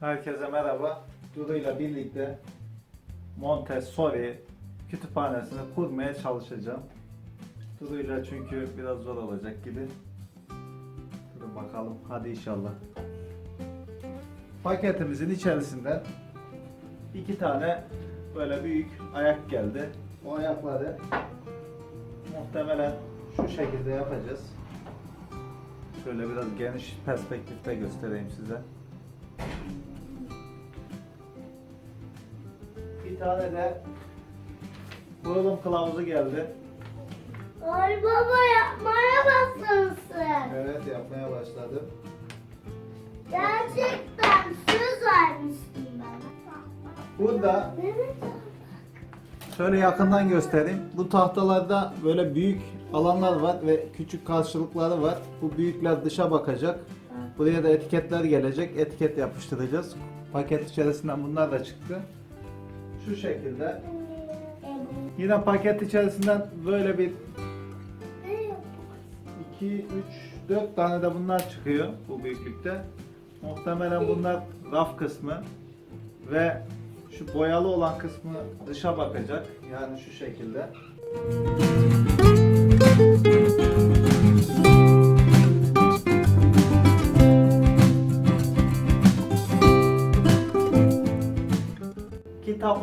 Herkese merhaba. Dudu ile birlikte Montessori kütüphanesini kurmaya çalışacağım. Dudu ile çünkü biraz zor olacak gibi. Durun bakalım. Hadi inşallah. Paketimizin içerisinde iki tane böyle büyük ayak geldi. O ayakları muhtemelen şu şekilde yapacağız. Şöyle biraz geniş perspektifte göstereyim size. Bir tane de kurulum kılavuzu geldi. Ay baba yapmaya başlamışsın. Evet yapmaya başladım. Gerçekten söz vermiştin bana. Burada şöyle yakından göstereyim. Bu tahtalarda böyle büyük alanlar var ve küçük karşılıkları var. Bu büyükler dışa bakacak. Buraya da etiketler gelecek. Etiket yapıştıracağız. Paket içerisinden bunlar da çıktı. Şu şekilde. Yine paket içerisinden böyle bir 2, 3, 4 tane de bunlar çıkıyor bu büyüklükte. Muhtemelen bunlar raf kısmı ve şu boyalı olan kısmı dışa bakacak. Yani şu şekilde.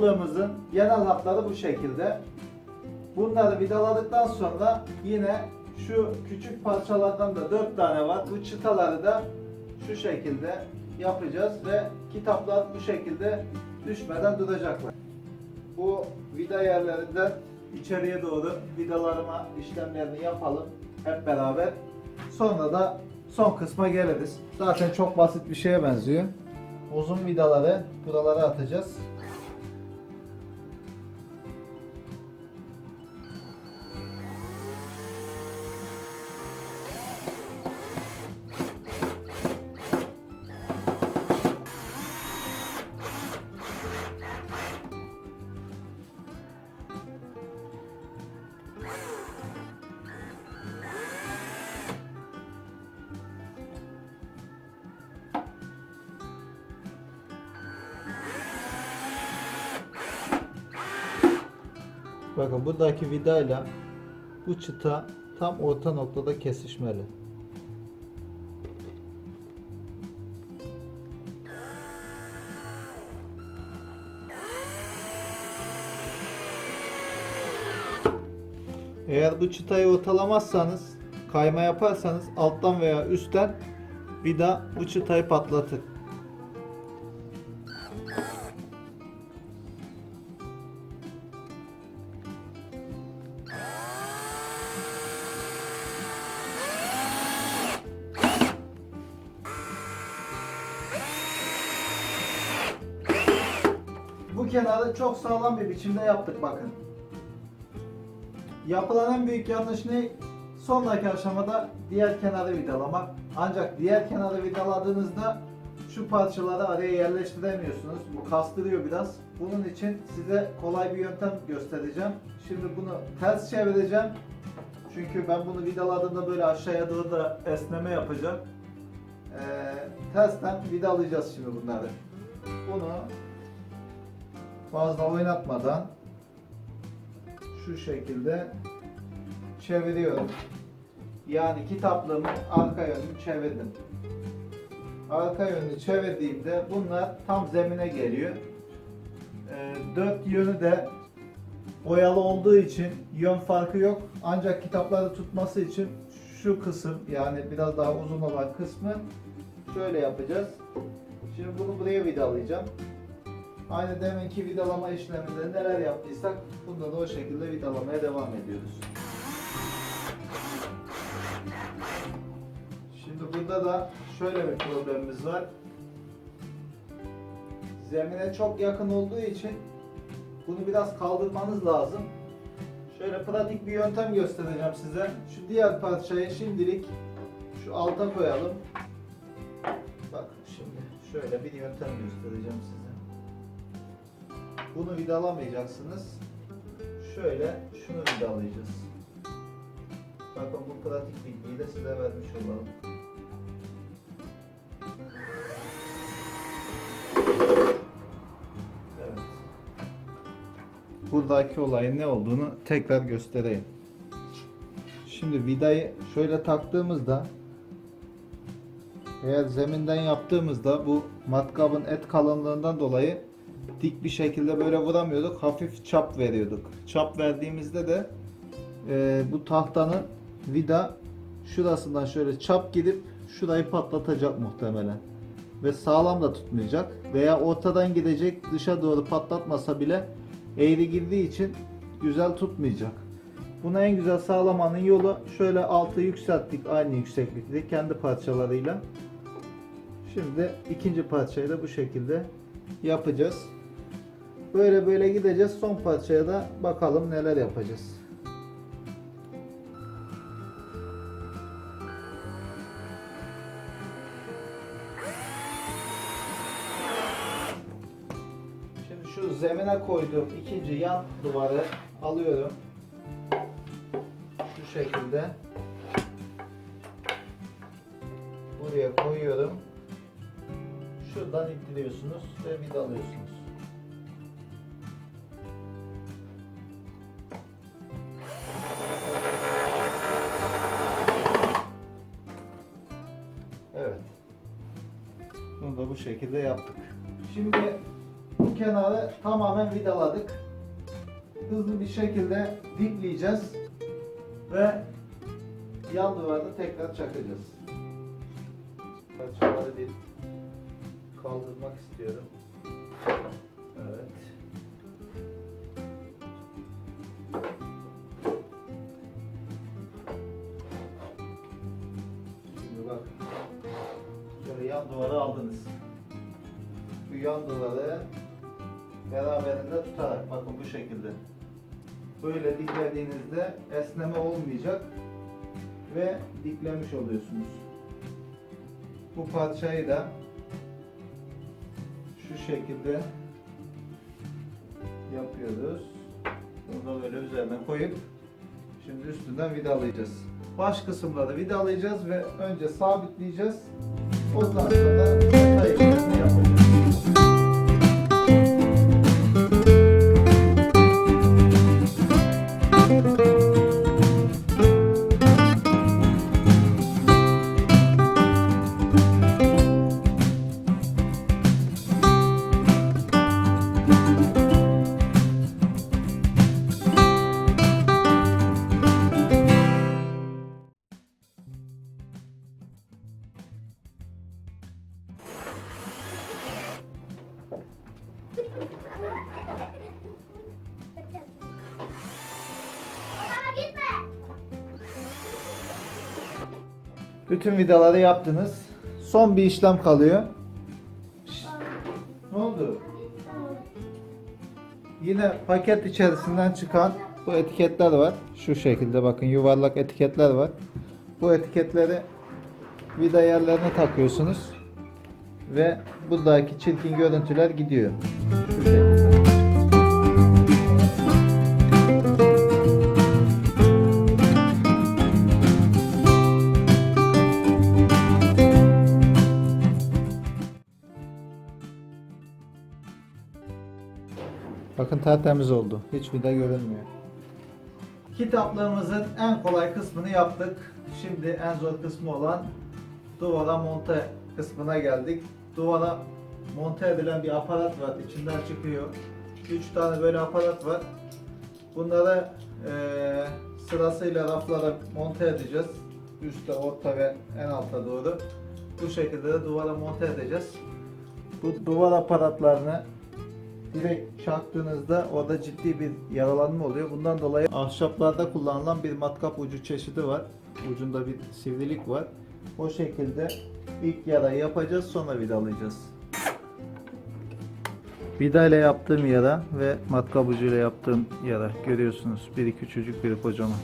Kitaplığımızın genel hatları bu şekilde. Bunları vidaladıktan sonra yine şu küçük parçalardan da 4 tane var. Bu çıtaları da şu şekilde yapacağız ve kitaplar bu şekilde düşmeden duracaklar. Bu vida yerlerinden içeriye doğru vidalarıma işlemlerini yapalım hep beraber. Sonra da son kısma geliriz. Zaten çok basit bir şeye benziyor. Uzun vidaları buralara atacağız. Bakın buradaki vidayla bu çıta tam orta noktada kesişmeli. Eğer bu çıtayı ortalamazsanız, kayma yaparsanız alttan veya üstten vida bu çıtayı patlatır. Sağlam bir biçimde yaptık bakın. Yapılan en büyük yanlış ne? Sonraki aşamada diğer kenarı vidalamak. Ancak diğer kenarı vidaladığınızda şu parçaları araya yerleştiremiyorsunuz. Bu kastırıyor biraz. Bunun için size kolay bir yöntem göstereceğim. Şimdi bunu ters çevireceğim. Çünkü ben bunu vidaladığımda böyle aşağıya doğru da esneme yapacak. Ee, tersten vidalayacağız şimdi bunları. Bunu fazla oynatmadan şu şekilde çeviriyorum. Yani kitaplığımın arka yönünü çevirdim. Arka yönünü çevirdiğimde bunlar tam zemine geliyor. Ee, dört yönü de boyalı olduğu için yön farkı yok. Ancak kitapları tutması için şu kısım yani biraz daha uzun olan kısmı şöyle yapacağız. Şimdi bunu buraya vidalayacağım. Aynı deminki vidalama işleminde neler yaptıysak bunda da o şekilde vidalamaya devam ediyoruz. Şimdi burada da şöyle bir problemimiz var. Zemine çok yakın olduğu için bunu biraz kaldırmanız lazım. Şöyle pratik bir yöntem göstereceğim size. Şu diğer parçayı şimdilik şu alta koyalım. Bakın şimdi şöyle bir yöntem göstereceğim size. Bunu vidalamayacaksınız. Şöyle şunu vidalayacağız. Bakın bu pratik bilgiyi de size vermiş olalım. Buradaki olayın ne olduğunu tekrar göstereyim. Şimdi vidayı şöyle taktığımızda eğer zeminden yaptığımızda bu matkabın et kalınlığından dolayı dik bir şekilde böyle vuramıyorduk. Hafif çap veriyorduk. Çap verdiğimizde de e, bu tahtanın vida şurasından şöyle çap gidip şurayı patlatacak muhtemelen. Ve sağlam da tutmayacak. Veya ortadan gidecek dışa doğru patlatmasa bile eğri girdiği için güzel tutmayacak. Buna en güzel sağlamanın yolu şöyle altı yükselttik aynı yükseklikte kendi parçalarıyla. Şimdi ikinci parçayı da bu şekilde yapacağız. Böyle böyle gideceğiz. Son parçaya da bakalım neler yapacağız. Şimdi şu zemine koyduğum ikinci yan duvarı alıyorum. Şu şekilde. Buraya koyuyorum. Şuradan ittiriyorsunuz ve vidalıyorsunuz. Evet. Bunu da bu şekilde yaptık. Şimdi bu kenarı tamamen vidaladık. Hızlı bir şekilde dikleyeceğiz ve yan duvarda tekrar çakacağız. Parçaları bir kaldırmak istiyorum. Evet. Şimdi bak. Şöyle yan duvarı aldınız. Bu yan duvarı beraberinde tutarak bakın bu şekilde. Böyle diklediğinizde esneme olmayacak ve diklemiş oluyorsunuz. Bu parçayı da şu şekilde yapıyoruz. Bunu da böyle üzerine koyup şimdi üstünden vidalayacağız. Baş kısımları vidalayacağız ve önce sabitleyeceğiz. Ondan sonra Bütün vidaları yaptınız. Son bir işlem kalıyor. Ne oldu? Yine paket içerisinden çıkan bu etiketler var. Şu şekilde bakın yuvarlak etiketler var. Bu etiketleri vida yerlerine takıyorsunuz. Ve buradaki çirkin görüntüler gidiyor. Bakın tertemiz oldu. Hiç vida görünmüyor. Kitaplığımızın en kolay kısmını yaptık. Şimdi en zor kısmı olan duvara monte kısmına geldik. Duvara monte edilen bir aparat var. İçinden çıkıyor. 3 tane böyle aparat var. Bunları eee, sırasıyla raflara monte edeceğiz. Üste, orta ve en alta doğru. Bu şekilde de duvara monte edeceğiz. Bu duvar aparatlarını direkt çaktığınızda orada ciddi bir yaralanma oluyor. Bundan dolayı ahşaplarda kullanılan bir matkap ucu çeşidi var. Ucunda bir sivrilik var. O şekilde ilk yarayı yapacağız sonra vidalayacağız. Vida ile yaptığım yara ve matkap ucuyla yaptığım yara görüyorsunuz. Biri küçücük biri kocaman.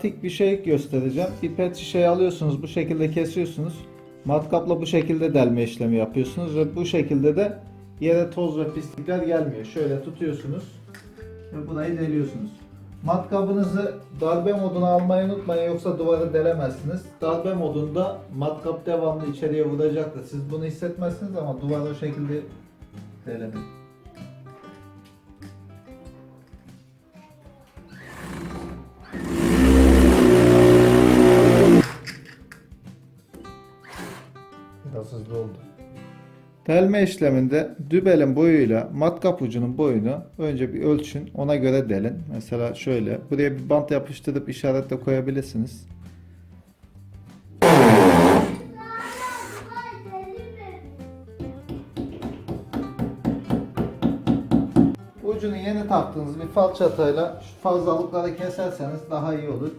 Pratik bir şey göstereceğim. Bir pet şişeyi alıyorsunuz, bu şekilde kesiyorsunuz. Matkapla bu şekilde delme işlemi yapıyorsunuz ve bu şekilde de yere toz ve pislikler gelmiyor. Şöyle tutuyorsunuz ve burayı deliyorsunuz. Matkabınızı darbe moduna almayı unutmayın yoksa duvarı delemezsiniz. Darbe modunda matkap devamlı içeriye vuracaktır. Siz bunu hissetmezsiniz ama duvar o şekilde delenir. Delme işleminde dübelin boyuyla matkap ucunun boyunu önce bir ölçün. Ona göre delin. Mesela şöyle. Buraya bir bant yapıştırıp işaret de koyabilirsiniz. Ucunu yeni taktığınız bir falçatayla şu fazlalıkları keserseniz daha iyi olur.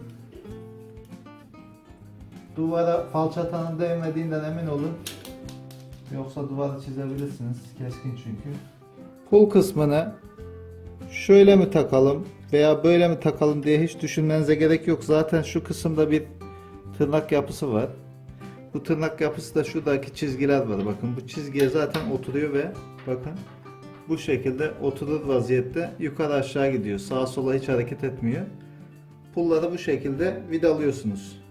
Duvara falçatanın değmediğinden emin olun. Yoksa duvarı çizebilirsiniz. Keskin çünkü. Pul kısmını şöyle mi takalım veya böyle mi takalım diye hiç düşünmenize gerek yok. Zaten şu kısımda bir tırnak yapısı var. Bu tırnak yapısı da şuradaki çizgiler var. Bakın bu çizgiye zaten oturuyor ve bakın bu şekilde oturur vaziyette yukarı aşağı gidiyor. Sağa sola hiç hareket etmiyor. Pulları bu şekilde vidalıyorsunuz.